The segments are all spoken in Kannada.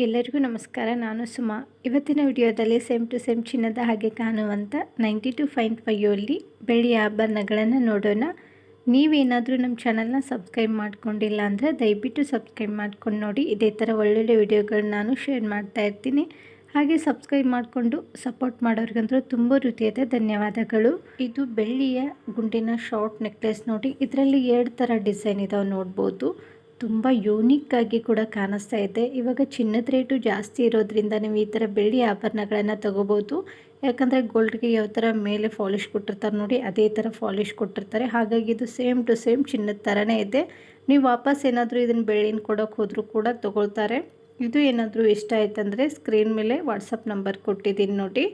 ಎಲ್ಲರಿಗೂ ನಮಸ್ಕಾರ, ನಾನು ಸುಮಾ. ಇವತ್ತಿನ ವಿಡಿಯೋದಲ್ಲಿ ಸೇಮ್ ಟು ಸೇಮ್ ಚಿನ್ನದ ಹಾಗೆ ಕಾಣುವಂಥ ನೈಂಟಿ ಟು ಫೈನ್ ಫೈಯಲ್ಲಿ ಬೆಳ್ಳಿಯ ಆಭರಣಗಳನ್ನು ನೋಡೋಣ. ನೀವೇನಾದರೂ ನಮ್ಮ ಚಾನಲ್ನ ಸಬ್ಸ್ಕ್ರೈಬ್ ಮಾಡ್ಕೊಂಡಿಲ್ಲ ಅಂದರೆ ದಯವಿಟ್ಟು ಸಬ್ಸ್ಕ್ರೈಬ್ ಮಾಡ್ಕೊಂಡು ನೋಡಿ. ಇದೇ ಥರ ಒಳ್ಳೊಳ್ಳೆ ವಿಡಿಯೋಗಳನ್ನ ನಾನು ಶೇರ್ ಮಾಡ್ತಾ ಇರ್ತೀನಿ. ಹಾಗೆ ಸಬ್ಸ್ಕ್ರೈಬ್ ಮಾಡಿಕೊಂಡು ಸಪೋರ್ಟ್ ಮಾಡೋರಿಗಂತೂ ತುಂಬ ರೀತಿಯಾದ ಧನ್ಯವಾದಗಳು. ಇದು ಬೆಳ್ಳಿಯ ಗುಂಡಿನ ಶಾರ್ಟ್ ನೆಕ್ಲೆಸ್ ನೋಡಿ. ಇದರಲ್ಲಿ ಎರಡು ಥರ ಡಿಸೈನ್ ಇದಾವೆ ನೋಡ್ಬೋದು. ತುಂಬ ಯೂನಿಕ್ ಆಗಿ ಕೂಡ ಕಾಣಿಸ್ತಾ ಇದೆ. ಇವಾಗ ಚಿನ್ನದ ರೇಟು ಜಾಸ್ತಿ ಇರೋದ್ರಿಂದ ನೀವು ಈ ಥರ ಬೆಳ್ಳಿ ಆಭರಣಗಳನ್ನು ತಗೋಬೋದು. ಯಾಕಂದರೆ ಗೋಲ್ಡ್ಗೆ ಯಾವ ಥರ ಮೇಲೆ ಫಾಲಿಶ್ ಕೊಟ್ಟಿರ್ತಾರೆ ನೋಡಿ, ಅದೇ ಥರ ಫಾಲಿಶ್ ಕೊಟ್ಟಿರ್ತಾರೆ. ಹಾಗಾಗಿ ಇದು ಸೇಮ್ ಟು ಸೇಮ್ ಚಿನ್ನದ ಥರನೇ ಇದೆ. ನೀವು ವಾಪಸ್ ಏನಾದರೂ ಇದನ್ನು ಬೆಳ್ಳಿನ ಕೊಡೋಕೆ ಹೋದರೂ ಕೂಡ ತೊಗೊಳ್ತಾರೆ. ಇದು ಏನಾದರೂ ಇಷ್ಟ ಆಯ್ತಂದರೆ ಸ್ಕ್ರೀನ್ ಮೇಲೆ ವಾಟ್ಸಪ್ ನಂಬರ್ ಕೊಟ್ಟಿದ್ದೀನಿ ನೋಡಿ.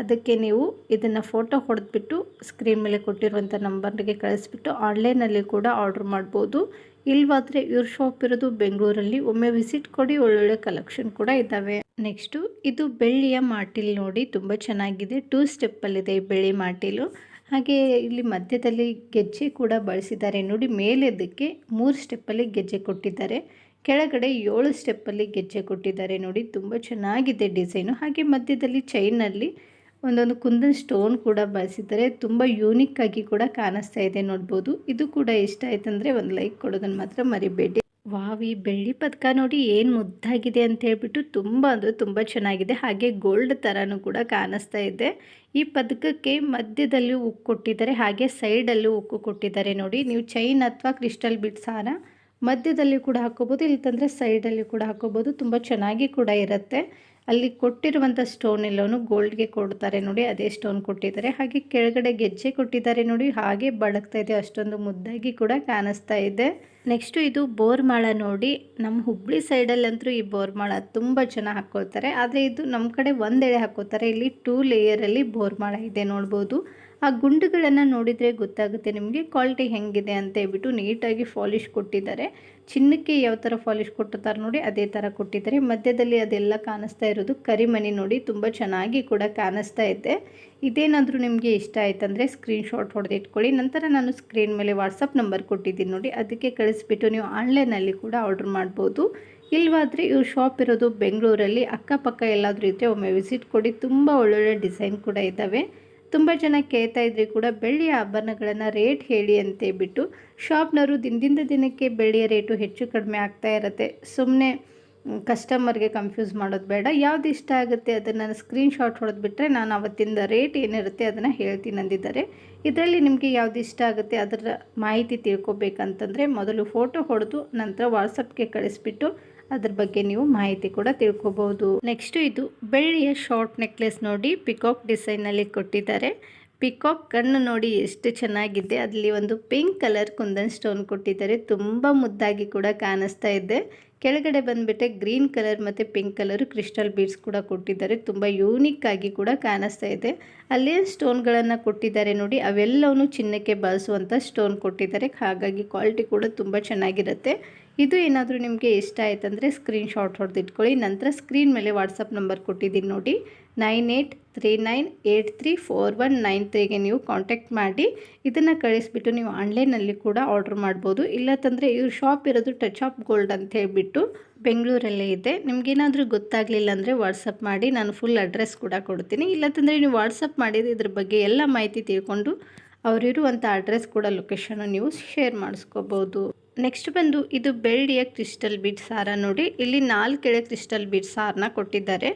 ಅದಕ್ಕೆ ನೀವು ಇದನ್ನು ಫೋಟೋ ಹೊಡೆದ್ಬಿಟ್ಟು ಸ್ಕ್ರೀನ್ ಮೇಲೆ ಕೊಟ್ಟಿರುವಂಥ ನಂಬರ್ಗೆ ಕಳಿಸ್ಬಿಟ್ಟು ಆನ್ಲೈನಲ್ಲಿ ಕೂಡ ಆರ್ಡ್ರ್ ಮಾಡ್ಬೋದು. ಇಲ್ವಾದರೆ ಇವ್ರ ಶಾಪ್ ಇರೋದು ಬೆಂಗಳೂರಲ್ಲಿ. ಒಮ್ಮೆ ವಿಸಿಟ್ ಕೊಡಿ, ಒಳ್ಳೊಳ್ಳೆ ಕಲೆಕ್ಷನ್ ಕೂಡ ಇದ್ದಾವೆ ನೆಕ್ಸ್ಟು ಇದು ಬೆಳ್ಳಿಯ ಮಾಟಿಲ್ ನೋಡಿ ತುಂಬ ಚೆನ್ನಾಗಿದೆ. ಟೂ ಸ್ಟೆಪ್ಪಲ್ಲಿದೆ ಈ ಬೆಳ್ಳಿ ಮಾಟಿಲು. ಹಾಗೆ ಇಲ್ಲಿ ಮಧ್ಯದಲ್ಲಿ ಗೆಜ್ಜೆ ಕೂಡ ಬಳಸಿದ್ದಾರೆ. ನೋಡಿ ಮೇಲೆ ಅದಕ್ಕೆ ಮೂರು ಸ್ಟೆಪ್ಪಲ್ಲಿ ಗೆಜ್ಜೆ ಕೊಟ್ಟಿದ್ದಾರೆ. ಕೆಳಗಡೆ ಏಳು ಸ್ಟೆಪ್ಪಲ್ಲಿ ಗೆಜ್ಜೆ ಕೊಟ್ಟಿದ್ದಾರೆ. ನೋಡಿ, ತುಂಬ ಚೆನ್ನಾಗಿದೆ ಡಿಸೈನು. ಹಾಗೆ ಮಧ್ಯದಲ್ಲಿ ಚೈನಲ್ಲಿ ಒಂದೊಂದು ಕುಂದನ್ ಸ್ಟೋನ್ ಕೂಡ ಬಳಸಿದ್ದಾರೆ. ತುಂಬ ಯೂನಿಕ್ ಆಗಿ ಕೂಡ ಕಾಣಿಸ್ತಾ ಇದೆ ನೋಡ್ಬೋದು. ಇದು ಕೂಡ ಇಷ್ಟ ಆಯ್ತಂದರೆ ಒಂದು ಲೈಕ್ ಕೊಡೋದನ್ನ ಮಾತ್ರ ಮರಿಬೇಡಿ. ವಾವ್ ಬೆಳ್ಳಿ ಪದಕ ನೋಡಿ ಏನು ಮುದ್ದಾಗಿದೆ ಅಂತ ಹೇಳ್ಬಿಟ್ಟು ತುಂಬ ಅಂದರೆ ತುಂಬ ಚೆನ್ನಾಗಿದೆ. ಹಾಗೆ ಗೋಲ್ಡ್ ಥರನೂ ಕೂಡ ಕಾಣಿಸ್ತಾ ಇದೆ. ಈ ಪದಕಕ್ಕೆ ಮಧ್ಯದಲ್ಲಿ ಉಕ್ಕು ಕೊಟ್ಟಿದ್ದಾರೆ, ಹಾಗೆ ಸೈಡಲ್ಲೂ ಉಕ್ಕು ಕೊಟ್ಟಿದ್ದಾರೆ ನೋಡಿ. ನೀವು ಚೈನ್ ಅಥವಾ ಕ್ರಿಸ್ಟಲ್ ಬಿಟ್ಸ್ ಹಾರ ಮಧ್ಯದಲ್ಲಿ ಕೂಡ ಹಾಕೋಬೋದು ಸೈಡ್ ಸೈಡಲ್ಲಿ ಕೂಡ ಹಾಕೋಬೋದು. ತುಂಬ ಚೆನ್ನಾಗಿ ಕೂಡ ಇರುತ್ತೆ. ಅಲ್ಲಿ ಕೊಟ್ಟಿರುವಂಥ ಸ್ಟೋನ್ ಎಲ್ಲವೂ ಗೋಲ್ಡ್ಗೆ ಕೊಡ್ತಾರೆ ನೋಡಿ, ಅದೇ ಸ್ಟೋನ್ ಕೊಟ್ಟಿದ್ದಾರೆ. ಹಾಗೆ ಕೆಳಗಡೆ ಗೆಜ್ಜೆ ಕೊಟ್ಟಿದ್ದಾರೆ ನೋಡಿ, ಹಾಗೆ ಬಳಕ್ತಾ ಇದೆ, ಅಷ್ಟೊಂದು ಮುದ್ದಾಗಿ ಕೂಡ ಕಾಣಿಸ್ತಾ ಇದೆ. ನೆಕ್ಸ್ಟು ಇದು ಬೋರ್ಮಾಳ ನೋಡಿ. ನಮ್ಮ ಹುಬ್ಳಿ ಸೈಡಲ್ಲಂತೂ ಈ ಬೋರ್ಮಾಳ ತುಂಬ ಚೆನ್ನಾಗಿ ಹಾಕ್ಕೊಳ್ತಾರೆ ಆದರೆ ಇದು ನಮ್ಮ ಕಡೆ ಒಂದೆಳೆ ಹಾಕೋತಾರೆ ಇಲ್ಲಿ ಟೂ ಲೇಯರಲ್ಲಿ ಬೋರ್ಮಾಳ ಇದೆ ನೋಡ್ಬೋದು. ಆ ಗುಂಡುಗಳನ್ನು ನೋಡಿದರೆ ಗೊತ್ತಾಗುತ್ತೆ ನಿಮಗೆ. ಕ್ವಾಲಿಟಿ ಹೆಂಗಿದೆ ಅಂತ ಹೇಳ್ಬಿಟ್ಟು ನೀಟಾಗಿ ಫಾಲಿಶ್ ಕೊಟ್ಟಿದ್ದಾರೆ. ಚಿನ್ನಕ್ಕೆ ಯಾವ ಥರ ಫಾಲಿಶ್ ಕೊಟ್ಟಿರ್ತಾರೆ ನೋಡಿ, ಅದೇ ಥರ ಕೊಟ್ಟಿದ್ದಾರೆ. ಮಧ್ಯದಲ್ಲಿ ಅದೆಲ್ಲ ಕಾಣಿಸ್ತಾ ಇರೋದು ಕರಿಮಣಿ ನೋಡಿ, ತುಂಬ ಚೆನ್ನಾಗಿ ಕೂಡ ಕಾಣಿಸ್ತಾ ಇದೆ. ಇದೇನಾದರೂ ನಿಮಗೆ ಇಷ್ಟ ಆಯ್ತಂದರೆ ಸ್ಕ್ರೀನ್ಶಾಟ್ ಹೊಡೆದು ಇಟ್ಕೊಳ್ಳಿ. ನಂತರ ನಾನು ಸ್ಕ್ರೀನ್ ಮೇಲೆ ವಾಟ್ಸಪ್ ನಂಬರ್ ಕೊಟ್ಟಿದ್ದೀನಿ ನೋಡಿ, ಅದಕ್ಕೆ ಕಳಿಸ್ಬಿಟ್ಟು ನೀವು ಆನ್ಲೈನಲ್ಲಿ ಕೂಡ ಆರ್ಡ್ರ್ ಮಾಡ್ಬೋದು. ಇಲ್ವಾದರೆ ಇವ್ರ ಶಾಪ್ ಇರೋದು ಬೆಂಗಳೂರಲ್ಲಿ, ಅಕ್ಕಪಕ್ಕ ಎಲ್ಲಾದರೂ ಇದ್ದರೆ ಒಮ್ಮೆ ವಿಸಿಟ್ ಕೊಡಿ. ತುಂಬ ಒಳ್ಳೊಳ್ಳೆ ಡಿಸೈನ್ ಕೂಡ ಇದ್ದಾವೆ. ತುಂಬ ಜನ ಕೇಳ್ತಾ ಇದ್ರೆ ಕೂಡ ಬೆಳ್ಳಿಯ ಆಭರಣಗಳನ್ನು ರೇಟ್ ಹೇಳಿ ಅಂತೇಳ್ಬಿಟ್ಟು ಶಾಪ್ನವರು ದಿನದಿಂದ ದಿನಕ್ಕೆ ಬೆಳ್ಳಿಯ ರೇಟು ಹೆಚ್ಚು ಕಡಿಮೆ ಆಗ್ತಾ ಇರುತ್ತೆ. ಸುಮ್ಮನೆ ಕಸ್ಟಮರ್ಗೆ ಕನ್ಫ್ಯೂಸ್ ಮಾಡೋದು ಬೇಡ. ಯಾವ್ದು ಇಷ್ಟ ಆಗುತ್ತೆ ಅದನ್ನು ಸ್ಕ್ರೀನ್ಶಾಟ್ ಹೊಡೆದ್ಬಿಟ್ರೆ ನಾನು ಅವತ್ತಿಂದ ರೇಟ್ ಏನಿರುತ್ತೆ ಅದನ್ನು ಹೇಳ್ತೀನಿ ಅಂದಿದ್ದಾರೆ. ಇದರಲ್ಲಿ ನಿಮಗೆ ಯಾವ್ದು ಇಷ್ಟ ಆಗುತ್ತೆ ಅದರ ಮಾಹಿತಿ ತಿಳ್ಕೊಬೇಕಂತಂದರೆ ಮೊದಲು ಫೋಟೋ ಹೊಡೆದು ನಂತರ ವಾಟ್ಸಪ್ಗೆ ಕಳಿಸ್ಬಿಟ್ಟು ಅದ್ರ ಬಗ್ಗೆ ನೀವು ಮಾಹಿತಿ ಕೂಡ ತಿಳ್ಕೊಬಹುದು ನೆಕ್ಸ್ಟ್ ಇದು ಬೆಳ್ಳಿಯ ಶಾರ್ಟ್ ನೆಕ್ಲೆಸ್ ನೋಡಿ ಪಿಕಾಕ್ ಡಿಸೈನಲ್ಲಿ ಕೊಟ್ಟಿದ್ದಾರೆ. ಪಿಕಾಕ್ ಕಣ್ಣು ನೋಡಿ ಎಷ್ಟು ಚೆನ್ನಾಗಿದೆ. ಅಲ್ಲಿ ಒಂದು ಪಿಂಕ್ ಕಲರ್ ಕುಂದನ್ ಸ್ಟೋನ್ ಕೊಟ್ಟಿದ್ದಾರೆ. ತುಂಬ ಮುದ್ದಾಗಿ ಕೂಡ ಕಾಣಿಸ್ತಾ ಇದೆ. ಕೆಳಗಡೆ ಬಂದ್ಬಿಟ್ಟೆ ಗ್ರೀನ್ ಕಲರ್ ಮತ್ತು ಪಿಂಕ್ ಕಲರ್ ಕ್ರಿಸ್ಟಲ್ ಬೀಡ್ಸ್ ಕೂಡ ಕೊಟ್ಟಿದ್ದಾರೆ. ತುಂಬ ಯೂನಿಕ್ ಆಗಿ ಕೂಡ ಕಾಣಿಸ್ತಾ ಇದೆ. ಸ್ಟೋನ್ ಸ್ಟೋನ್ಗಳನ್ನು ಕೊಟ್ಟಿದ್ದಾರೆ ನೋಡಿ. ಅವೆಲ್ಲವೂ ಚಿನ್ನಕ್ಕೆ ಬಳಸುವಂಥ ಸ್ಟೋನ್ ಕೊಟ್ಟಿದ್ದಾರೆ. ಹಾಗಾಗಿ ಕ್ವಾಲಿಟಿ ಕೂಡ ತುಂಬ ಚೆನ್ನಾಗಿರುತ್ತೆ. ಇದು ಏನಾದರೂ ನಿಮಗೆ ಇಷ್ಟ ಆಯ್ತಂದರೆ ಸ್ಕ್ರೀನ್ಶಾಟ್ ಹೊಡೆದು ಇಟ್ಕೊಳ್ಳಿ ನಂತರ ಸ್ಕ್ರೀನ್ ಮೇಲೆ ವಾಟ್ಸಪ್ ನಂಬರ್ ಕೊಟ್ಟಿದ್ದೀನಿ ನೋಡಿ. Nine eight three nine eight three four one nine ತ್ರೀಗೆ ನೀವು ಕಾಂಟ್ಯಾಕ್ಟ್ ಮಾಡಿ. ಇದನ್ನು ಕಳಿಸ್ಬಿಟ್ಟು ನೀವು ಆನ್ಲೈನಲ್ಲಿ ಕೂಡ ಆರ್ಡ್ರ್ ಮಾಡ್ಬೋದು. ಇಲ್ಲತ್ತಂದರೆ ಇವ್ರ ಶಾಪ್ ಇರೋದು ಟಚ್ ಆಫ್ ಗೋಲ್ಡ್ ಅಂತ ಹೇಳಿಬಿಟ್ಟು ಬೆಂಗಳೂರಲ್ಲೇ ಇದೆ. ನಿಮಗೇನಾದರೂ ಗೊತ್ತಾಗಲಿಲ್ಲ ಅಂದರೆ ವಾಟ್ಸಪ್ ಮಾಡಿ. ನಾನು ಫುಲ್ ಅಡ್ರೆಸ್ ಕೂಡ ಕೊಡ್ತೀನಿ. ಇಲ್ಲ ತಂದರೆ ನೀವು ವಾಟ್ಸಪ್ ಮಾಡಿದರೆ ಇದ್ರ ಬಗ್ಗೆ ಎಲ್ಲ ಮಾಹಿತಿ ತಿಳ್ಕೊಂಡು ಅವರಿರುವಂಥ ಅಡ್ರೆಸ್ ಕೂಡ ಲೊಕೇಶನ್ನು ನೀವು ಶೇರ್ ಮಾಡಿಸ್ಕೋಬೋದು. ನೆಕ್ಸ್ಟ್ ಬಂದು ಇದು ಬೆಳ್ಳಿಯ ಕ್ರಿಸ್ಟಲ್ ಬೀಡ್ ಸಾರ ನೋಡಿ. ಇಲ್ಲಿ ನಾಲ್ಕೆಳೆ ಕ್ರಿಸ್ಟಲ್ ಬೀಡ್ ಸಾರನ್ನ ಕೊಟ್ಟಿದ್ದಾರೆ.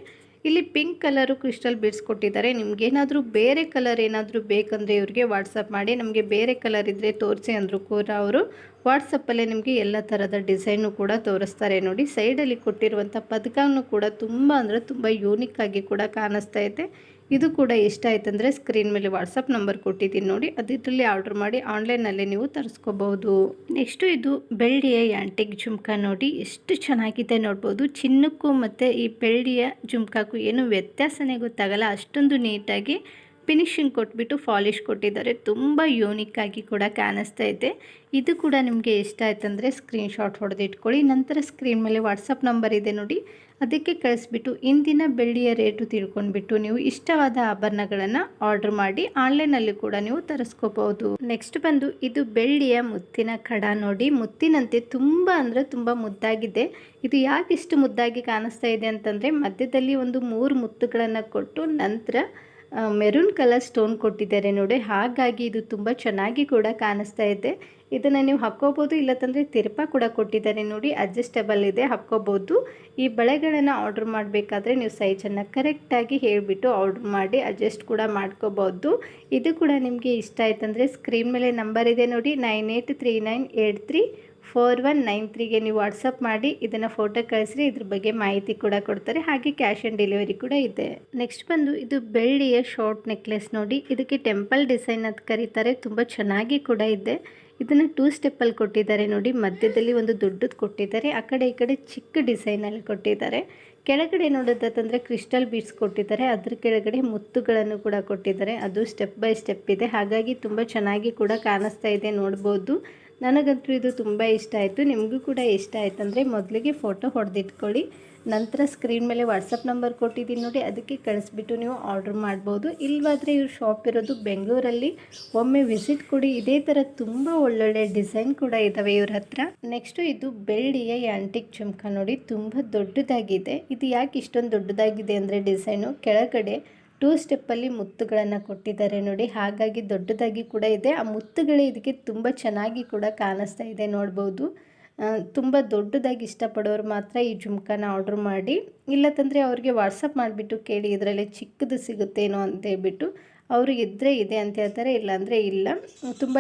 ಇಲ್ಲಿ ಪಿಂಕ್ ಕಲರು ಕ್ರಿಸ್ಟಲ್ ಬೀಡ್ಸ್ ಕೊಟ್ಟಿದ್ದಾರೆ. ನಿಮ್ಗೇನಾದರೂ ಬೇರೆ ಕಲರ್ ಏನಾದರೂ ಬೇಕಂದರೆ ಇವ್ರಿಗೆ ವಾಟ್ಸಪ್ ಮಾಡಿ. ನಮಗೆ ಬೇರೆ ಕಲರ್ ಇದ್ದರೆ ತೋರಿಸಿ ಅಂದರು ಕೂಡ ಅವರು ವಾಟ್ಸಪ್ಪಲ್ಲೇ ನಿಮಗೆ ಎಲ್ಲ ಥರದ ಡಿಸೈನು ಕೂಡ ತೋರಿಸ್ತಾರೆ ನೋಡಿ. ಸೈಡಲ್ಲಿ ಕೊಟ್ಟಿರುವಂಥ ಪದಕನೂ ಕೂಡ ತುಂಬ ಅಂದರೆ ತುಂಬ ಯೂನಿಕ್ ಆಗಿ ಕೂಡ ಕಾಣಿಸ್ತಾ ಇದೆ. ಇದು ಕೂಡ ಇಷ್ಟ ಆಯ್ತಂದರೆ ಸ್ಕ್ರೀನ್ ಮೇಲೆ ವಾಟ್ಸಪ್ ನಂಬರ್ ಕೊಟ್ಟಿದ್ದೀನಿ ನೋಡಿ. ಅದರಲ್ಲಿ ಆರ್ಡ್ರ್ ಮಾಡಿ ಆನ್ಲೈನಲ್ಲಿ ನೀವು ತರಿಸ್ಕೋಬಹುದು. ನೆಕ್ಸ್ಟು ಇದು ಬೆಳ್ಳಿಯ ಯಾಂಟಿಕ್ ಜುಮ್ಕ ನೋಡಿ. ಎಷ್ಟು ಚೆನ್ನಾಗಿದೆ ನೋಡ್ಬೋದು. ಚಿನ್ನಕ್ಕೂ ಮತ್ತು ಈ ಬೆಳ್ಳಿಯ ಜುಮ್ಕಾಕ್ಕೂ ಏನು ವ್ಯತ್ಯಾಸನೇ ಗೊತ್ತಾಗಲ್ಲ. ಅಷ್ಟೊಂದು ನೀಟಾಗಿ ಫಿನಿಶಿಂಗ್ ಕೊಟ್ಬಿಟ್ಟು ಫಾಲಿಶ್ ಕೊಟ್ಟಿದ್ದಾರೆ. ತುಂಬ ಯೂನಿಕ್ ಆಗಿ ಕೂಡ ಕಾಣಿಸ್ತಾ ಇದೆ. ಇದು ಕೂಡ ನಿಮಗೆ ಇಷ್ಟ ಆಯ್ತಂದರೆ ಸ್ಕ್ರೀನ್ಶಾಟ್ ಹೊಡೆದು ಇಟ್ಕೊಳ್ಳಿ ನಂತರ ಸ್ಕ್ರೀನ್ ಮೇಲೆ ವಾಟ್ಸಪ್ ನಂಬರ್ ಇದೆ ನೋಡಿ. ಅದಕ್ಕೆ ಕಳಿಸ್ಬಿಟ್ಟು ಇಂದಿನ ಬೆಳ್ಳಿಯ ರೇಟು ತಿಳ್ಕೊಂಡ್ಬಿಟ್ಟು ನೀವು ಇಷ್ಟವಾದ ಆಭರಣಗಳನ್ನು ಆರ್ಡರ್ ಮಾಡಿ ಆನ್ಲೈನಲ್ಲಿ ಕೂಡ ನೀವು ತರಿಸ್ಕೋಬಹುದು ನೆಕ್ಸ್ಟ್ ಬಂದು ಇದು ಬೆಳ್ಳಿಯ ಮುತ್ತಿನ ಕಡ ನೋಡಿ. ಮುತ್ತಿನಂತೆ ತುಂಬ ಅಂದರೆ ತುಂಬ ಮುದ್ದಾಗಿದೆ. ಇದು ಯಾಕೆ ಇಷ್ಟು ಮುದ್ದಾಗಿ ಕಾಣಿಸ್ತಾ ಇದೆ ಅಂತಂದರೆ ಮಧ್ಯದಲ್ಲಿ ಒಂದು ಮೂರು ಮುತ್ತುಗಳನ್ನು ಕೊಟ್ಟು ನಂತರ ಮೆರೂನ್ ಕಲರ್ ಸ್ಟೋನ್ ಕೊಟ್ಟಿದ್ದಾರೆ ನೋಡಿ. ಹಾಗಾಗಿ ಇದು ತುಂಬ ಚೆನ್ನಾಗಿ ಕೂಡ ಕಾಣಿಸ್ತಾ ಇದೆ. ಇದನ್ನು ನೀವು ಹಾಕ್ಕೋಬೋದು, ಇಲ್ಲತ್ತಂದರೆ ತಿರುಪ ಕೂಡ ಕೊಟ್ಟಿದ್ದಾರೆ ನೋಡಿ. ಅಡ್ಜಸ್ಟಬಲ್ ಇದೆ, ಹಾಕ್ಕೋಬೋದು. ಈ ಬಳೆಗಳನ್ನು ಆರ್ಡ್ರ್ ಮಾಡಬೇಕಾದ್ರೆ ನೀವು ಸೈಜನ್ನು ಕರೆಕ್ಟಾಗಿ ಹೇಳಿಬಿಟ್ಟು ಆರ್ಡ್ರ್ ಮಾಡಿ ಅಡ್ಜಸ್ಟ್ ಕೂಡ ಮಾಡ್ಕೋಬೋದು. ಇದು ಕೂಡ ನಿಮಗೆ ಇಷ್ಟ ಆಯ್ತಂದರೆ ಸ್ಕ್ರೀನ್ ಮೇಲೆ ನಂಬರ್ ಇದೆ ನೋಡಿ. Nine eight three nine eight three four one nine ತ್ರೀಗೆ ನೀವು ವಾಟ್ಸಪ್ ಮಾಡಿ ಇದನ್ನು ಫೋಟೋ ಕಳಿಸ್ರಿ, ಇದ್ರ ಬಗ್ಗೆ ಮಾಹಿತಿ ಕೂಡ ಕೊಡ್ತಾರೆ, ಹಾಗೆ ಕ್ಯಾಶ್ ಆನ್ ಡೆಲಿವರಿ ಕೂಡ ಇದೆ. ನೆಕ್ಸ್ಟ್ ಬಂದು ಇದು ಬೆಳ್ಳಿಯ ಶಾರ್ಟ್ ನೆಕ್ಲೆಸ್ ನೋಡಿ, ಇದಕ್ಕೆ ಟೆಂಪಲ್ ಡಿಸೈನ್ ಅಂತ ಕರೀತಾರೆ, ತುಂಬ ಚೆನ್ನಾಗಿ ಕೂಡ ಇದೆ. ಇದನ್ನು ಟೂ ಸ್ಟೆಪ್ಪಲ್ಲಿ ಕೊಟ್ಟಿದ್ದಾರೆ ನೋಡಿ, ಮಧ್ಯದಲ್ಲಿ ಒಂದು ದೊಡ್ಡದು ಕೊಟ್ಟಿದ್ದಾರೆ, ಆ ಕಡೆ ಈ ಕಡೆ ಚಿಕ್ಕ ಡಿಸೈನಲ್ಲಿ ಕೊಟ್ಟಿದ್ದಾರೆ. ಕೆಳಗಡೆ ನೋಡೋದಂತಂದರೆ ಕ್ರಿಸ್ಟಲ್ ಬೀಡ್ಸ್ ಕೊಟ್ಟಿದ್ದಾರೆ, ಅದ್ರ ಕೆಳಗಡೆ ಮುತ್ತುಗಳನ್ನು ಕೂಡ ಕೊಟ್ಟಿದ್ದಾರೆ, ಅದು ಸ್ಟೆಪ್ ಬೈ ಸ್ಟೆಪ್ ಇದೆ, ಹಾಗಾಗಿ ತುಂಬ ಚೆನ್ನಾಗಿ ಕೂಡ ಕಾಣಿಸ್ತಾ ಇದೆ ನೋಡ್ಬೋದು. ನನಗಂತೂ ಇದು ತುಂಬ ಇಷ್ಟ ಆಯಿತು. ನಿಮಗೂ ಕೂಡ ಇಷ್ಟ ಆಯ್ತಂದರೆ ಮೊದಲಿಗೆ ಫೋಟೋ ಹೊಡೆದಿಟ್ಕೊಳ್ಳಿ. ನಂತರ ಸ್ಕ್ರೀನ್ ಮೇಲೆ ವಾಟ್ಸಪ್ ನಂಬರ್ ಕೊಟ್ಟಿದ್ದೀನಿ ನೋಡಿ, ಅದಕ್ಕೆ ಕಳಿಸ್ಬಿಟ್ಟು ನೀವು ಆರ್ಡ್ರ್ ಮಾಡ್ಬೋದು. ಇಲ್ವಾದರೆ ಇವ್ರ ಶಾಪ್ ಇರೋದು ಬೆಂಗಳೂರಲ್ಲಿ. ಒಮ್ಮೆ ವಿಸಿಟ್ ಕೊಡಿ. ಇದೇ ಥರ ತುಂಬ ಒಳ್ಳೊಳ್ಳೆ ಡಿಸೈನ್ ಕೂಡ ಇದ್ದಾವೆ ಇವ್ರ ಹತ್ರ. ನೆಕ್ಸ್ಟು ಇದು ಬೆಳ್ಳಿಯ ಆಂಟಿಕ್ ಚುಮ್ಕ ನೋಡಿ, ತುಂಬ ದೊಡ್ಡದಾಗಿದೆ. ಇದು ಯಾಕೆ ಇಷ್ಟೊಂದು ದೊಡ್ಡದಾಗಿದೆ ಅಂದರೆ ಡಿಸೈನು ಕೆಳಗಡೆ ಟೂ ಸ್ಟೆಪ್ಪಲ್ಲಿ ಮುತ್ತುಗಳನ್ನು ಕೊಟ್ಟಿದ್ದಾರೆ ನೋಡಿ. ಹಾಗಾಗಿ ದೊಡ್ಡದಾಗಿ ಕೂಡ ಇದೆ. ಆ ಮುತ್ತುಗಳೇ ಇದಕ್ಕೆ ತುಂಬ ಚೆನ್ನಾಗಿ ಕೂಡ ಕಾಣಿಸ್ತಾ ಇದೆ ನೋಡ್ಬೋದು. ತುಂಬ ದೊಡ್ಡದಾಗಿ ಇಷ್ಟಪಡೋರು ಮಾತ್ರ ಈ ಜುಮ್ಕಾನ ಆರ್ಡ್ರ್ ಮಾಡಿ. ಇಲ್ಲತ್ತಂದರೆ ಅವ್ರಿಗೆ ವಾಟ್ಸಪ್ ಮಾಡಿಬಿಟ್ಟು ಕೇಳಿ, ಇದರಲ್ಲಿ ಚಿಕ್ಕದು ಸಿಗುತ್ತೇನೋ ಅಂತ ಹೇಳ್ಬಿಟ್ಟು ಅವರು ಇದ್ದರೆ ಇದೆ ಅಂತ ಹೇಳ್ತಾರೆ, ಇಲ್ಲಾಂದರೆ ಇಲ್ಲ. ತುಂಬ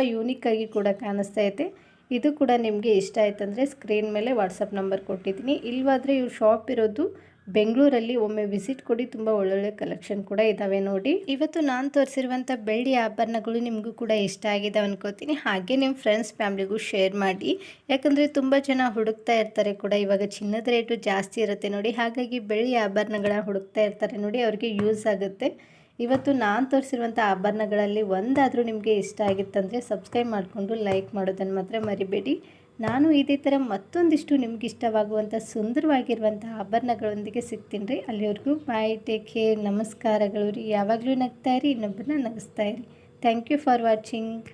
ಆಗಿ ಕೂಡ ಕಾಣಿಸ್ತಾ ಇದೆ. ಇದು ಕೂಡ ನಿಮಗೆ ಇಷ್ಟ ಆಯ್ತಂದರೆ ಸ್ಕ್ರೀನ್ ಮೇಲೆ ವಾಟ್ಸಪ್ ನಂಬರ್ ಕೊಟ್ಟಿದ್ದೀನಿ. ಇಲ್ವಾದರೆ ಇವ್ರ ಶಾಪ್ ಇರೋದು ಬೆಂಗಳೂರಲ್ಲಿ ಒಮ್ಮೆ ವಿಸಿಟ್ ಕೊಡಿ, ತುಂಬ ಒಳ್ಳೊಳ್ಳೆ ಕಲೆಕ್ಷನ್ ಕೂಡ ಇದ್ದಾವೆ ನೋಡಿ. ಇವತ್ತು ನಾನು ತೋರಿಸಿರುವಂಥ ಬೆಳ್ಳಿ ಆಭರಣಗಳು ನಿಮಗೂ ಕೂಡ ಇಷ್ಟ ಆಗಿದೆ ಅನ್ಕೋತೀನಿ. ಹಾಗೆ ನಿಮ್ಮ ಫ್ರೆಂಡ್ಸ್ ಫ್ಯಾಮ್ಲಿಗೂ ಶೇರ್ ಮಾಡಿ. ಯಾಕಂದರೆ ತುಂಬ ಜನ ಹುಡುಕ್ತಾ ಇರ್ತಾರೆ ಕೂಡ, ಇವಾಗ ಚಿನ್ನದ ರೇಟು ಜಾಸ್ತಿ ಇರುತ್ತೆ ನೋಡಿ. ಹಾಗಾಗಿ ಬೆಳ್ಳಿ ಆಭರಣಗಳ ಹುಡುಕ್ತಾ ಇರ್ತಾರೆ ನೋಡಿ, ಅವ್ರಿಗೆ ಯೂಸ್ ಆಗುತ್ತೆ. ಇವತ್ತು ನಾನು ತೋರಿಸಿರುವಂಥ ಆಭರಣಗಳಲ್ಲಿ ಒಂದಾದರೂ ನಿಮಗೆ ಇಷ್ಟ ಆಗಿತ್ತಂದರೆ ಸಬ್ಸ್ಕ್ರೈಬ್ ಮಾಡಿಕೊಂಡು ಲೈಕ್ ಮಾಡೋದನ್ನು ಮಾತ್ರ ಮರಿಬೇಡಿ. ನಾನು ಇದೇ ಥರ ಮತ್ತೊಂದಿಷ್ಟು ನಿಮ್ಗೆ ಇಷ್ಟವಾಗುವಂಥ ಸುಂದರವಾಗಿರುವಂಥ ಆಭರಣಗಳೊಂದಿಗೆ ಸಿಗ್ತೀನಿ ರೀ. ಅಲ್ಲಿವರೆಗೂ ಬಾಯ್ ಟೇಕ್ ಕೇರ್ ನಮಸ್ಕಾರಗಳು ರೀ. ಯಾವಾಗಲೂ ನಗ್ತಾ ಇರಿ, ಇನ್ನೊಬ್ಬರನ್ನ ನಗಿಸ್ತಾ ಇರಿ. Thank you for watching